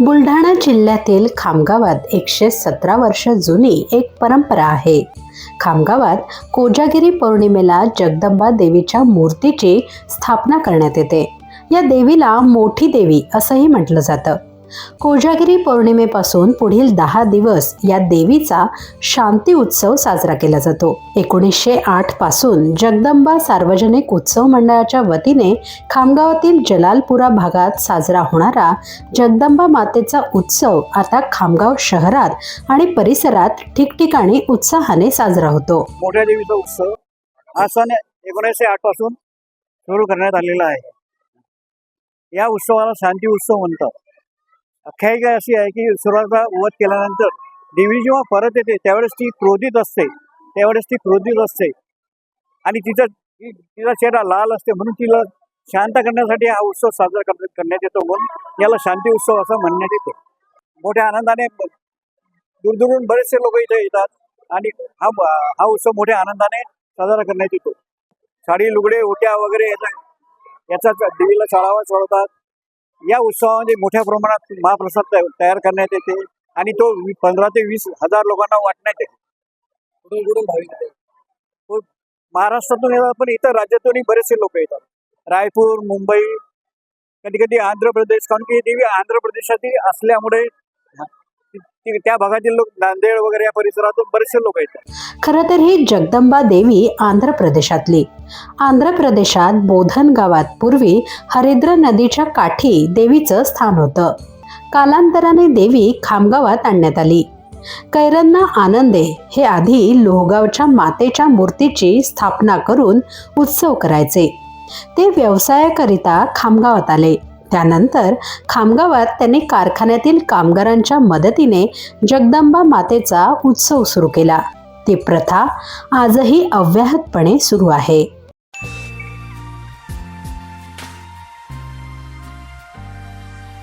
बुलढाणा जिल्ह्यातील खामगावात एकशे सतरा वर्ष जुनी एक परंपरा आहे. खामगावात कोजागिरी पौर्णिमेला जगदंबा देवीच्या मूर्तीची स्थापना करण्यात येते. या देवीला मोठी देवी असंही म्हटलं जातं. कोजागिरी पौर्णिमेपासून पुढील दहा दिवस या देवीचा शांती उत्सव साजरा केला जातो. एकोणीसशे आठपासून जगदंबा सार्वजनिक उत्सव मंडळाच्या वतीने खामगावातील जलालपुरा भागात साजरा होणारा जगदंबा मातेचा उत्सव आता खामगाव शहरात आणि परिसरात ठिकठिकाणी उत्साहाने साजरा होतो. मोठ्या देवीचा उत्सव हा सण एकोणीसशे आठपासून सुरू करण्यात आलेला आहे. या उत्सवाला शांती उत्सव म्हणतात. आख्यायिका अशी आहे की सुरुवातीला वध केल्यानंतर देवी जेव्हा परत येते त्यावेळेस ती क्रोधित असते. त्यावेळेस ती क्रोधित असते. आणि तिचा तिचा चेहरा लाल असते म्हणून तिला शांत करण्यासाठी हा उत्सव साजरा करण्यात करण्यात येतो. म्हणून याला शांती उत्सव असं म्हणण्यात येते. मोठ्या आनंदाने दूरदूरून बरेचसे लोक इथे येतात आणि हा हा उत्सव मोठ्या आनंदाने साजरा करण्यात येतो. साडी लुगडे ओट्या वगैरे याचा याचा देवीला चढावा चढवतात या उत्सवामध्ये मोठ्या प्रमाणात महाप्रसाद तया- तयार करण्यात येते आणि तो पंधरा ते वीस हजार लोकांना वाटण्यात येते कुठून कुठून भाविक येतात? तो महाराष्ट्रातून येतात पण इतर राज्यातूनही बरेचसे लोक येतात रायपूर मुंबई कधी कधी आंध्र प्रदेश कारण की ही देवी आंध्र प्रदेशातील असल्यामुळे की त्या भागातील लोक नांदेड वगैरे या परिसरातून बरेचसे लोक येतात. खरं तर ही जगदंबा देवी आंध्र प्रदेशातली. आंध्र प्रदेशात बोधन गावात पूर्वी हरिद्र नदीच्या काठी देवीचं स्थान होतं. कालांतराने देवी खामगावात आणण्यात आली. कैरन्ना आनंदे हे आधी लोहगावच्या मातेच्या मूर्तीची स्थापना करून उत्सव करायचे. ते व्यवसायाकरिता खामगावात आले. त्यानंतर खामगावात त्यांनी कारखान्यातील कामगारांच्या मदतीने जगदंबा मातेचा उत्सव सुरू केला. ती प्रथा आजही अव्याहतपणे सुरू आहे.